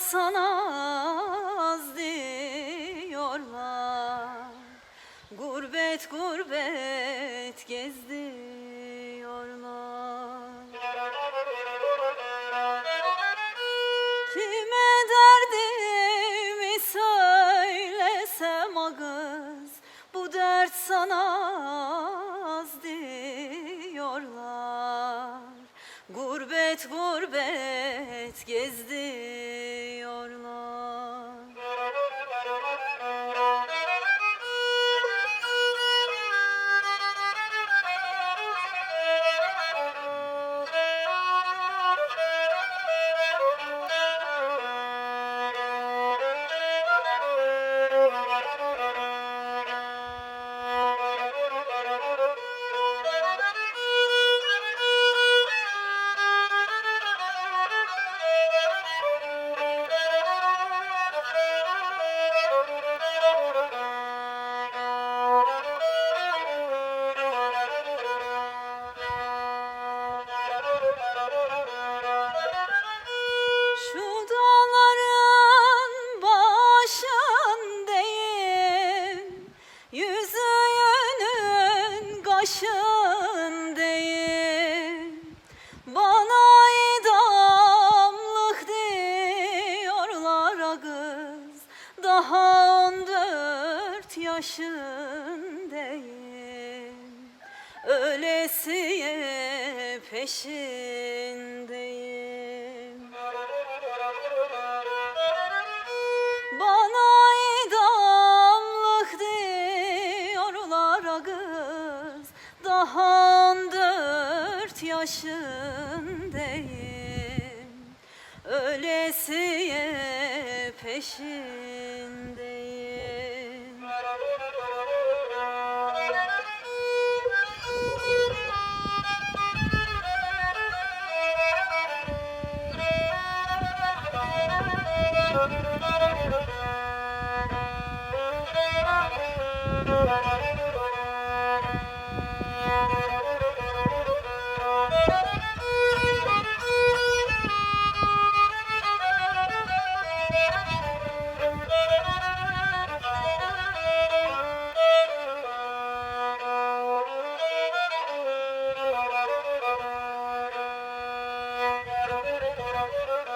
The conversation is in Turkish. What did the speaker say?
sana az diyorlar. Gurbet gurbet gezdiyorlar Kime derdimi söylesem ağız Bu dert sana az diyorlar. Gurbet gurbet gezdiyorlar Yüzüğünün kaşındayım. Bana idamlık diyorlar a kız. Daha on dört yaşındayım. Ölesiye peşindeyim başındayım. Ölesiye peşindeyim. Oh,